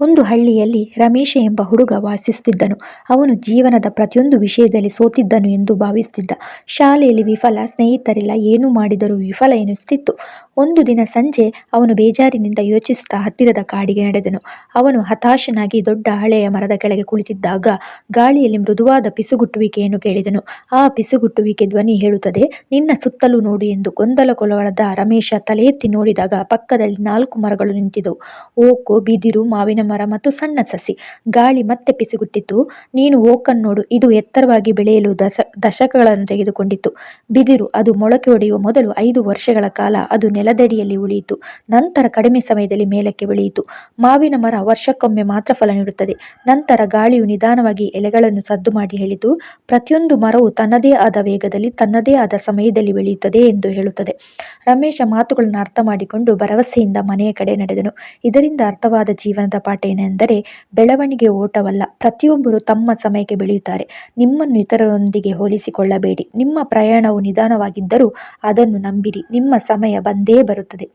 ಒಂದು ಹಳ್ಳಿಯಲ್ಲಿ ರಮೇಶ ಎಂಬ ಹುಡುಗ ವಾಸಿಸುತ್ತಿದ್ದನು. ಅವನು ಜೀವನದ ಪ್ರತಿಯೊಂದು ವಿಷಯದಲ್ಲಿ ಸೋತಿದ್ದನು ಎಂದು ಭಾವಿಸುತ್ತಿದ್ದ. ಶಾಲೆಯಲ್ಲಿ ವಿಫಲ, ಸ್ನೇಹಿತರೆಲ್ಲ ಏನು ಮಾಡಿದರೂ ವಿಫಲ ಎನ್ನಿಸುತ್ತಿತ್ತು. ಒಂದು ದಿನ ಸಂಜೆ ಅವನು ಬೇಜಾರಿನಿಂದ ಯೋಚಿಸುತ್ತಾ ಹತ್ತಿರದ ಕಾಡಿಗೆ ನಡೆದನು. ಅವನು ಹತಾಶನಾಗಿ ದೊಡ್ಡ ಹಳೆಯ ಮರದ ಕೆಳಗೆ ಕುಳಿತಿದ್ದಾಗ ಗಾಳಿಯಲ್ಲಿ ಮೃದುವಾದ ಪಿಸುಗುಟ್ಟುವಿಕೆಯನ್ನು ಕೇಳಿದನು. ಆ ಪಿಸುಗುಟ್ಟುವಿಕೆ ಧ್ವನಿ ಹೇಳುತ್ತದೆ "ನಿನ್ನ ಸುತ್ತಲೂ ನೋಡು" ಎಂದು. ಗೊಂದಲಗೊಳವಳದ ರಮೇಶ ತಲೆ ಎತ್ತಿ ನೋಡಿದಾಗ ಪಕ್ಕದಲ್ಲಿ ನಾಲ್ಕು ಮರಗಳು ನಿಂತಿದ್ದವು. ಓಕು ಬಿದಿರು, ಮಾವಿನ ಮರ ಮತ್ತು ಸಣ್ಣ ಸಸಿ. ಗಾಳಿ ಮತ್ತೆ ಪಿಸುಗುಟ್ಟಿತು "ನೀನು ಓಕನ್ನು ನೋಡು, ಇದು ಎತ್ತರವಾಗಿ ಬೆಳೆಯಲು ದಶಕಗಳನ್ನು ತೆಗೆದುಕೊಂಡಿತ್ತು ಬಿದಿರು, ಅದು ಮೊಳಕೆ ಒಡೆಯುವ ಮೊದಲು ಐದು ವರ್ಷಗಳ ಕಾಲ ಅದು ನೆಲದಡಿಯಲ್ಲಿ ಉಳಿಯಿತು, ನಂತರ ಕಡಿಮೆ ಸಮಯದಲ್ಲಿ ಮೇಲಕ್ಕೆ ಬೆಳೆಯಿತು. ಮಾವಿನ ಮರ ವರ್ಷಕ್ಕೊಮ್ಮೆ ಮಾತ್ರ ಫಲ ನೀಡುತ್ತದೆ, ನಂತರ ಗಾಳಿಯು ನಿಧಾನವಾಗಿ ಎಲೆಗಳನ್ನು ಸದ್ದು ಮಾಡಿ ಹೇಳಿತು "ಪ್ರತಿಯೊಂದು ಮರವು ತನ್ನದೇ ಆದ ವೇಗದಲ್ಲಿ, ತನ್ನದೇ ಆದ ಸಮಯದಲ್ಲಿ ಬೆಳೆಯುತ್ತದೆ" ಎಂದು ಹೇಳುತ್ತದೆ. ರಮೇಶ ಮಾತುಗಳನ್ನು ಅರ್ಥ ಮಾಡಿಕೊಂಡು ಭರವಸೆಯಿಂದ ಮನೆಯ ಕಡೆ ನಡೆದನು. ಇದರಿಂದ ಅರ್ಥವಾದ ಜೀವನದ ಪಾಠ ಏನೆಂದರೆ ಬೆಳವಣಿಗೆ ಓಟವಲ್ಲ, ಪ್ರತಿಯೊಬ್ಬರು ತಮ್ಮ ಸಮಯಕ್ಕೆ ಬೆಳೆಯುತ್ತಾರೆ. ನಿಮ್ಮನ್ನು ಇತರರೊಂದಿಗೆ ಹೋಲಿಸಿಕೊಳ್ಳಬೇಡಿ. ನಿಮ್ಮ ಪ್ರಯಾಣವು ನಿಧಾನವಾಗಿದ್ದರೂ ಅದನ್ನು ನಂಬಿರಿ, ನಿಮ್ಮ ಸಮಯ ಬಂದೇ ಬರುತ್ತದೆ.